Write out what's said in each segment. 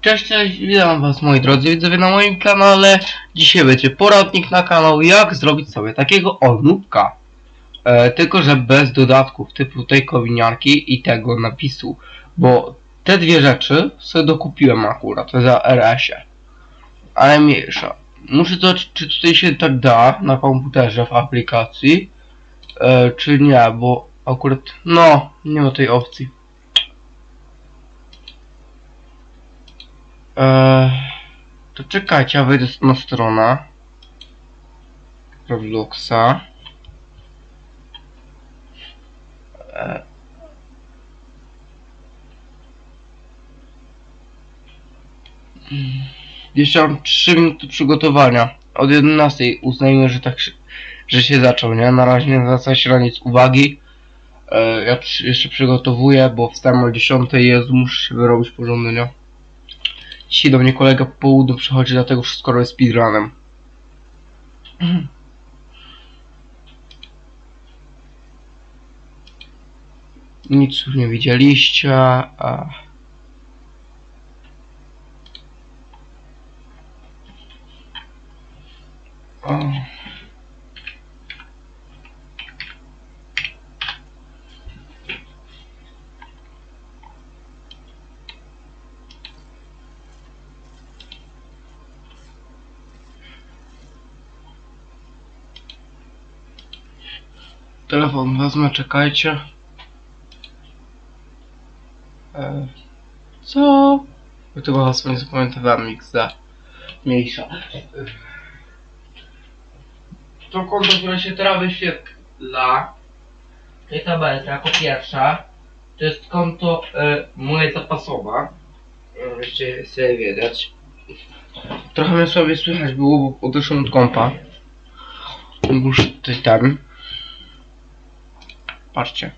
Cześć, cześć, witam was moi drodzy widzowie na moim kanale. Dzisiaj będzie poradnik na kanał, jak zrobić sobie takiego olnubka. E, tylko, że bez dodatków typu tej kominiarki i tego napisu. Bo te dwie rzeczy sobie dokupiłem akurat za RS-ie. Ale mniejsza. Muszę to, czy tutaj się tak da na komputerze w aplikacji, e, czy nie, bo akurat, no, nie ma tej opcji. Eee, to czekajcie, ja wejdę na stronę Robloxa. Eee. Jeszcze mam 3 minuty przygotowania. Od 11 uznajmy, że tak się, że się zaczął, nie? Na razie nie zwraca się na nic uwagi. Eee, ja jeszcze przygotowuję, bo wstałem o 10 jest, muszę się wyrobić porządnie, nie? Dzisiaj do mnie kolega po południu przychodzi, dlatego wszystko robię speedrunem. Nic już nie widzieliście. A... O. Telefon wezmę, czekajcie. E, co? Bo tego hasła nie zapamiętałem XD. Mniejsza. To konto, które się teraz wyświetla. Tej tabelce jako pierwsza. To jest konto e, moje zapasowe. E, Jeszcze sobie wiedzieć. Trochę mnie sobie słychać było, bo odeszłem od kompa. Muszę tutaj tam. Patrzcie.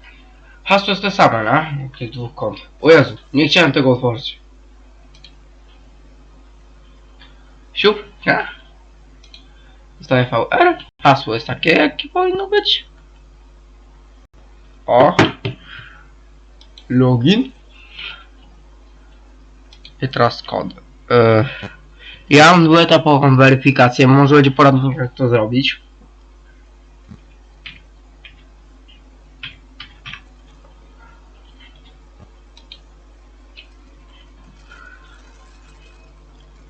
Hasło jest te same? Jak tych dwóch kont. O Jezu, nie chciałem tego otworzyć. Siup, nie? Zostaje VR. Hasło jest takie, jakie powinno być. O. Login. I teraz kod. Yy. Ja mam dwuetapową weryfikację, może będzie pora na jak to zrobić.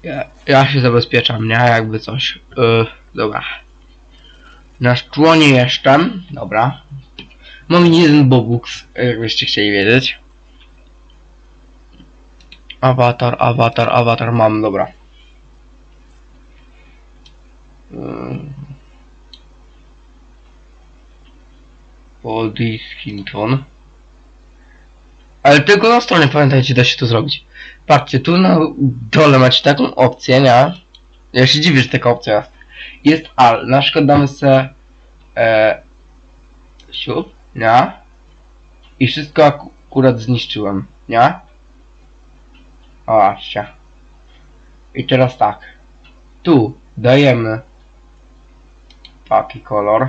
Ja, ja się zabezpieczam, nie? Jakby coś. Yy, dobra. Na członie jestem. Dobra. Mam jeden bobux, jakbyście chcieli wiedzieć. Awatar, awatar, awatar mam, dobra. Body skin tone. Ale tylko na stronie pamiętajcie, da się to zrobić. Patrzcie, tu na dole macie taką opcję, nie? Ja się dziwię, że taka opcja jest. Jest al, na przykład damy sobie e, siup, nie? I wszystko ak- akurat zniszczyłem, nie? Patrzcie. I teraz tak. Tu dajemy taki kolor.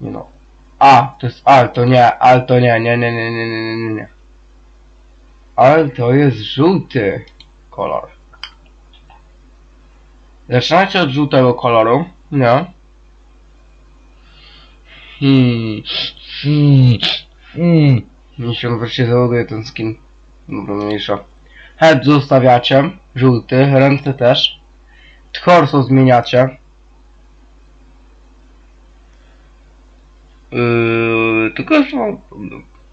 Nie no. A, to jest al, to nie, al to nie, nie, nie, nie, nie, nie, nie, nie. Ale to jest żółty kolor. Zaczynacie od żółtego koloru, nie? Hmm. Hmm. Hmm. Mi się wreszcie załaduje ten skin. Dobra, mniejsza. Head zostawiacie. Żółty. Ręce też. Torso zmieniacie. Yy, tylko już.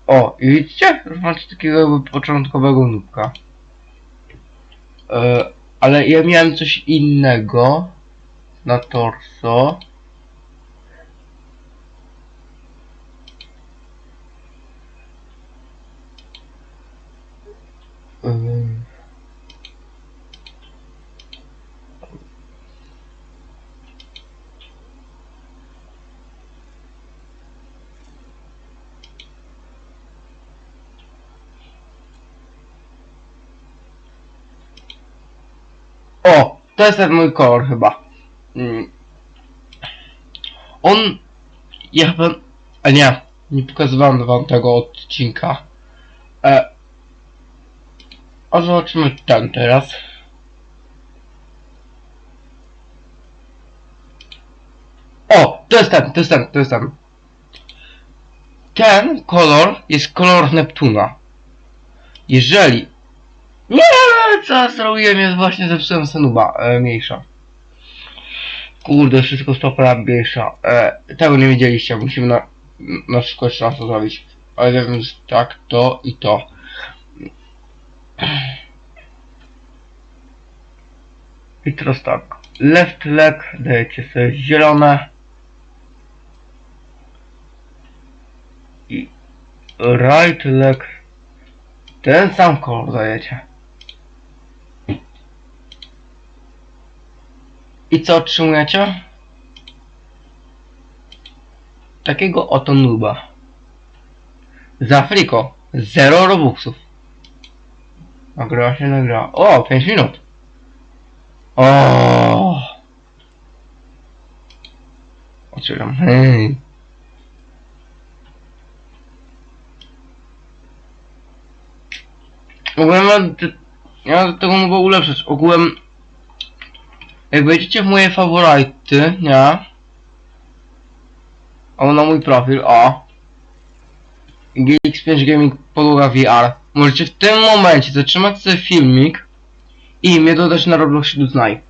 O, i widzicie? Już macie takiego jakby początkowego nubka. Yy, ale ja miałem coś innego na torso. Yy. O, to jest ten mój kolor chyba. Mm. On, ja chyba, a nie, nie pokazywałem wam tego odcinka. E, A zobaczymy ten teraz. O! To jest ten, to jest ten, to jest ten. Ten kolor jest kolor Neptuna. Jeżeli... Nie! Co ja zrobiłem? Jest właśnie zepsułem Senuba. E, mniejsza. Kurde, wszystko stopra mniejsza. E, tego nie wiedzieliście, musimy na, na raz to zrobić. Ale wiem, że tak, to i to. I teraz tak. Left leg dajecie sobie zielone. I right leg ten sam kolor dajecie. I co otrzymujecie? Takiego oto nuba. Za friko. Zero robuxów. Nagrała się nagrała. O, 5 minut. O. Otwieram. Hej. Ogółem ja, ja tego mogę ulepszyć. Ogółem jak wejdziecie w moje faworyty, nie? O, na mój profil, o. GX5 Gaming podłoga VR. Możecie w tym momencie zatrzymać sobie filmik i mnie dodać na Roblox do znaj.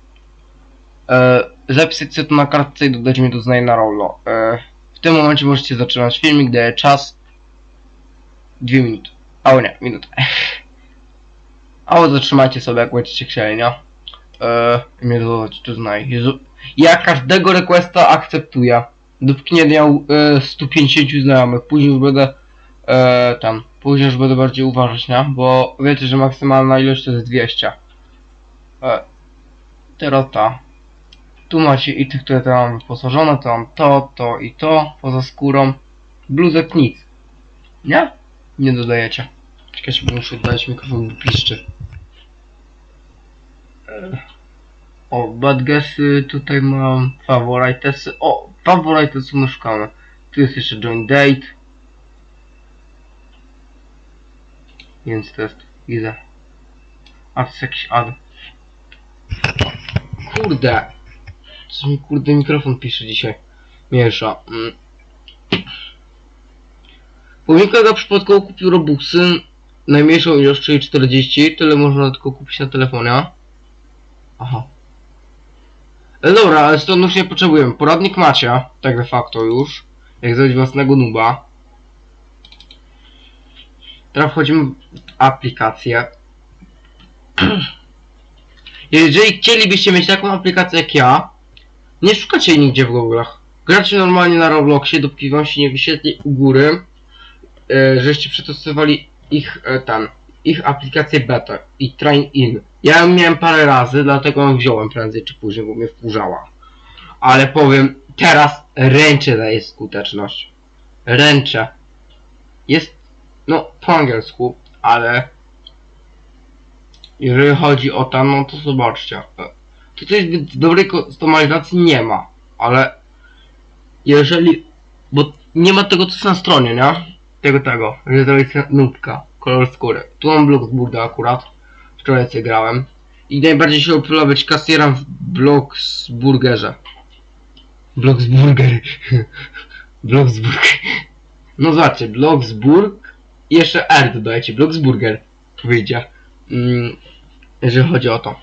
E, zapisać sobie to na kartce i dodać mnie do znaj na Roblo. E, w tym momencie możecie zatrzymać filmik, daje czas. Dwie minuty. A nie, minutę. Albo zatrzymajcie sobie jak będziecie chcieli, nie? Eee, mnie dodać to znaj. Jezu. Ja każdego requesta akceptuję. Dopóki nie miał e, 150 znajomych. Później już będę e, tam. Później już będę bardziej uważać, nie? Bo wiecie, że maksymalna ilość to jest 200. E, teraz ta. Tu macie i tych, które tam mam wyposażone, to mam to, to i to, poza skórą. Bluzek nic. Nie? Nie dodajecie. Czekajcie, bo muszę oddać mikrofon, piszczy. O, bad guessy, tutaj mam favoritesy. O, favoritesy mieszkamy. Tu jest jeszcze join date. Więc to jest widzę. A to jest jakiś ad. Kurde. Co mi kurde mikrofon pisze dzisiaj. Miesza. Mm. Bo mi kolega przypadkowo kupił Robuxy. Najmniejszą ilość, czyli 40. Tyle można tylko kupić na telefonie. Aha. E, dobra, ale stąd już nie potrzebujemy. Poradnik macie, tak de facto już. Jak zrobić własnego nuba. Teraz wchodzimy w aplikację. Jeżeli chcielibyście mieć taką aplikację jak ja, nie szukacie jej nigdzie w Google'ach. Gracie normalnie na Robloxie, dopóki wam się nie wyświetli u góry, e, żeście przetestowali ich e, ten, ich aplikację beta i train in. Ja ją miałem parę razy, dlatego ją wziąłem prędzej czy później, bo mnie wkurzała. Ale powiem, teraz ręcze daje skuteczność. Ręcze. Jest, no, po angielsku, ale jeżeli chodzi o tam, no to zobaczcie. Tutaj zbyt dobrej kustomizacji nie ma, ale jeżeli, bo nie ma tego co jest na stronie, nie? Tego, tego, że zrobić nubka, kolor skóry. Tu mam Bloxburga akurat, wczoraj sobie grałem. I najbardziej się opyla być kasjerem w Bloxburgerze. Bloxburger. Bloxburg. No zobaczcie, Bloxburg i jeszcze R dodajcie, Bloxburger wyjdzie. Mm, jeżeli chodzi o to.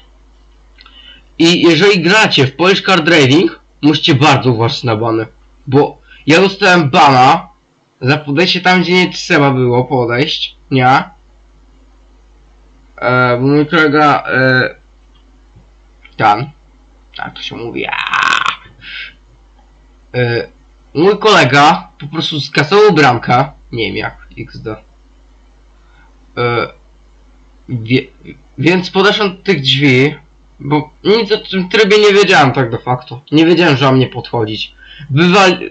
I jeżeli gracie w Polish Card Driving, musicie bardzo uważać na bany. Bo ja dostałem bana za podejście tam, gdzie nie trzeba było podejść, nie? E, mój kolega e, ten, tak to się mówi, e, mój kolega po prostu skasował bramkę, nie wiem jak, XD. E, wie, więc podeszłem do tych drzwi, bo nic o tym trybie nie wiedziałem tak de facto. Nie wiedziałem, że mam nie podchodzić.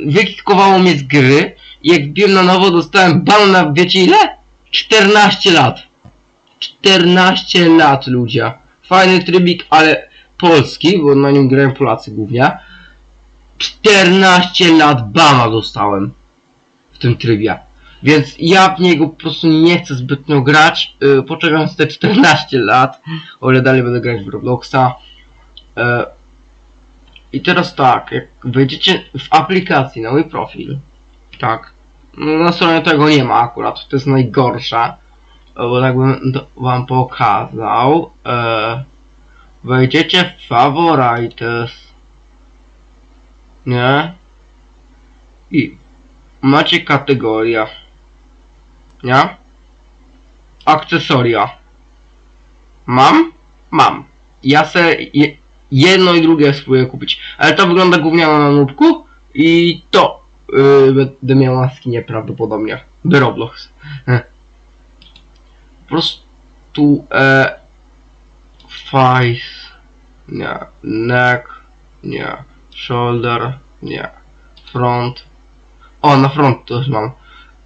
Wykikowało mnie z gry i jak wbiłem na nowo dostałem ban na wiecie ile? 14 lat. 14 lat ludzie. Fajny trybik, ale polski, bo na nim grają Polacy głównie. 14 lat bana dostałem w tym trybie. Więc ja w niego po prostu nie chcę zbytnio grać. Yy, poczekam te 14 lat, o ile dalej będę grać w Robloxa. Yy, I teraz tak, jak wejdziecie w aplikacji na mój profil, tak, na stronie tego nie ma akurat, to jest najgorsze, bo tak bym wam pokazał. Yy, wejdziecie w favorites, nie? I macie kategoria. Nie? Akcesoria. Będę Mam. Ja se je, jedno i drugie spróbuję kupić. Ale to wygląda gówniano na nubku i to będę miał na skinie prawdopodobnie. Do Roblox. Eh. Po prostu e, face. Nie. Neck. Nie. Shoulder. Nie. Front. O, na front już mam.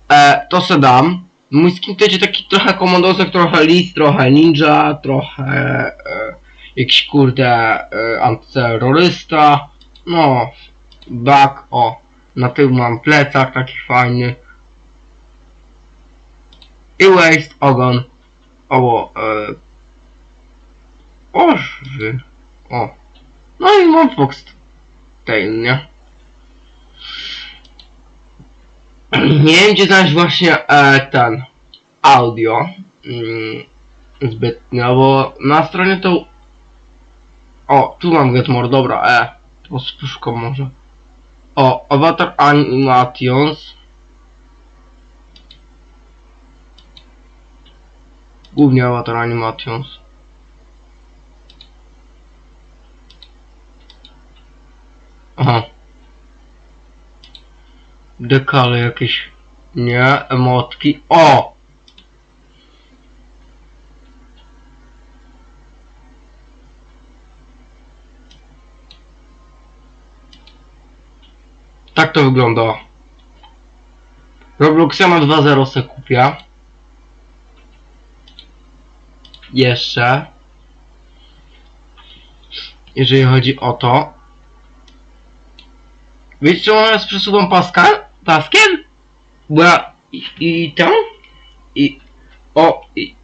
E, to se dam. Mój skin to taki trochę komandosek, trochę list, trochę ninja, trochę e, jakiś kurde e, antyterrorysta. No, back, o. Na tył mam plecak taki fajny. I waist, ogon. O, e. O. No i mam fox tail, nie? Nie wiem gdzie znaleźć właśnie e, ten audio mm, zbytnio, bo na stronie to o, tu mam Get More, dobra, e, to spróżko może o, Avatar Animations Głównie Avatar Animations Aha dekale jakieś. Nie, emotki. O! Tak to wygląda. Robloxiana 2.0 se kupię. Jeszcze. Jeżeli chodzi o to. Wiecie co mamy z przesuwą paska? Paskiem? Bo ja i, i tam i o i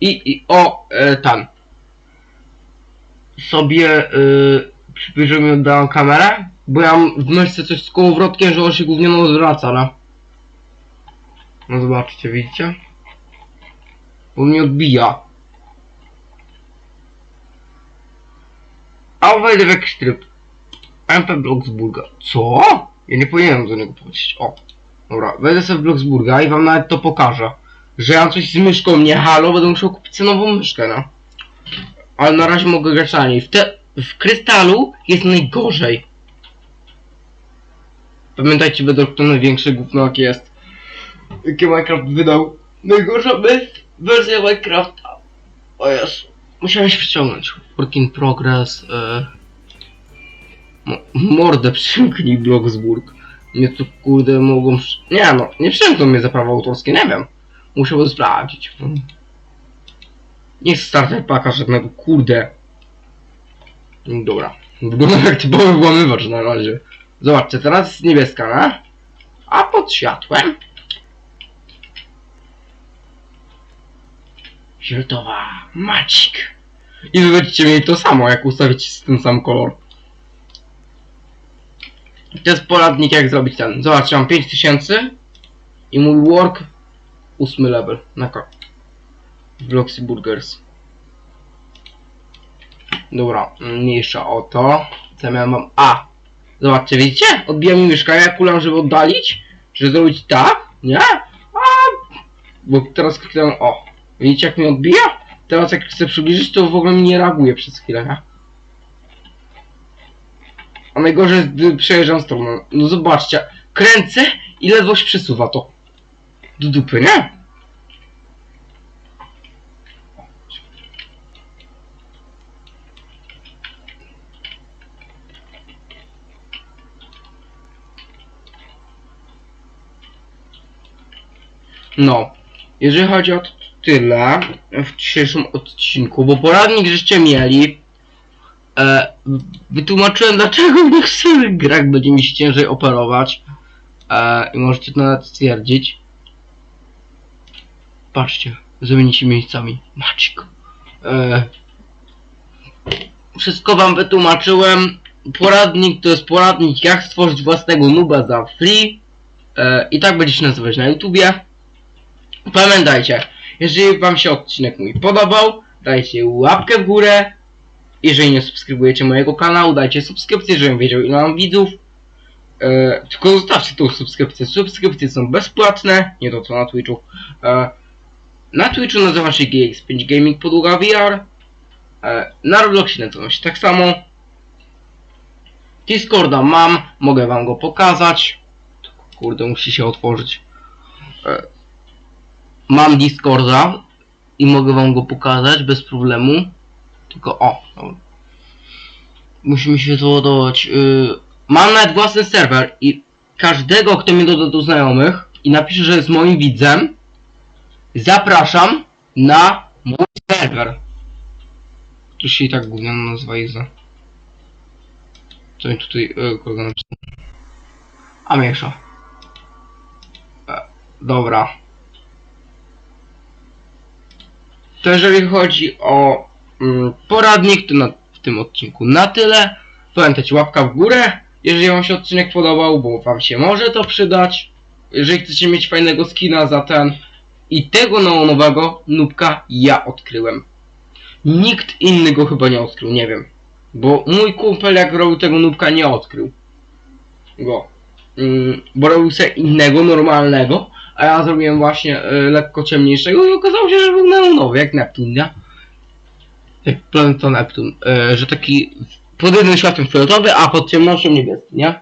i, i o e, tam sobie y, przybliżyłem i oddałem kamerę, bo ja mam w myszce coś z kołowrotkiem, że on się głównie odwraca, no. No zobaczcie, widzicie? On mnie odbija. A wejdę w tryb. MP Bloxburga. Co? Ja nie powinienem do niego powiedzieć. O. Dobra, wejdę sobie w Bloxburga i wam nawet to pokażę. Że ja coś z myszką nie halo, będę musiał kupić nową myszkę, no. Ale na razie mogę grać na niej. W, te, w krystalu jest najgorzej. Pamiętajcie, według to największe gówno jakie jest. Jakie Minecraft wydał. Najgorsza wersja Minecrafta. O Jezu. Musiałem się przyciągnąć. Work in progress. Mo- mordę przymknij Bloxburg. Mnie tu kurde mogą... Nie no, nie przymkną mnie za prawa autorskie, nie wiem. To sprawdzić. Nie jest starter paka żadnego, kurde. Dobra. Wygląda jak typowy włamywacz na razie. Zobaczcie, teraz jest niebieska? A pod światłem... Fioletowa macik. I wy będziecie mieli to samo, jak ustawicie ten sam kolor. To jest poradnik jak zrobić ten. Zobaczcie, mam 5000 i mój work 8 level na ko. Bloxy Burgers. Dobra, mniejsza o to. Co miałem mam? A! Zobaczcie, widzicie? Odbija mi myszka, ja kulam, żeby oddalić. Żeby zrobić tak? Nie? A! Bo teraz kliknąłem o. Widzicie jak mi odbija? Teraz jak chcę przybliżyć, to w ogóle mi nie reaguje przez chwilę, nie? A najgorzej gdy przejeżdżam stroną. No zobaczcie, kręcę i ledwo się przesuwa to. Do dupy, nie? No, jeżeli chodzi o to tyle w dzisiejszym odcinku, bo poradnik żeście mieli, e, wytłumaczyłem dlaczego w niektórych grach będzie mi się ciężej operować. E, I możecie to nawet stwierdzić. Patrzcie, zamieni się miejscami. Macik. E, wszystko wam wytłumaczyłem. Poradnik to jest poradnik jak stworzyć własnego nuba za free. E, I tak będzie się nazywać na YouTubie. Pamiętajcie, jeżeli wam się odcinek mój podobał, dajcie łapkę w górę. Jeżeli nie subskrybujecie mojego kanału, dajcie subskrypcję, żebym wiedział ile mam widzów. E, tylko zostawcie tą subskrypcję. Subskrypcje są bezpłatne, nie to co na Twitchu. E, na Twitchu nazywam się GX5 Gaming Podługa VR. E, na Robloxie nazywam się tak samo. Discorda mam, mogę wam go pokazać. Kurde, musi się otworzyć. E, mam Discorda i mogę wam go pokazać bez problemu. Tylko o. Musimy się załadować. Yy, mam nawet własny serwer i każdego, kto mnie doda do znajomych i napisze, że jest moim widzem, zapraszam na mój serwer. Tu się i tak głównie nazywa Iza. Co mi tutaj yy, kogo napisał? A miesza. E, dobra. To jeżeli chodzi o mm, poradnik, to na, w tym odcinku na tyle. Pamiętajcie, łapka w górę, jeżeli wam się odcinek podobał, bo wam się może to przydać. Jeżeli chcecie mieć fajnego skina za ten i tego neonowego nubka ja odkryłem. Nikt inny go chyba nie odkrył, nie wiem. Bo mój kumpel jak robił tego nubka nie odkrył go. Mm, bo robił sobie innego, normalnego, a ja zrobiłem właśnie y, lekko ciemniejszego i okazało się, że był neonowy, jak Neptun, nie? Jak planeta Neptun, y, że taki pod jednym światłem fioletowy, a pod ciemnością niebieski, nie?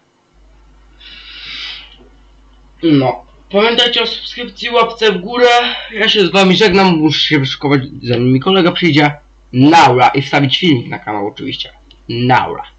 No. Pamiętajcie o subskrypcji, łapce w górę. Ja się z wami żegnam, muszę się wyszykować, zanim mi kolega przyjdzie. Naura i wstawić filmik na kanał oczywiście. Naura.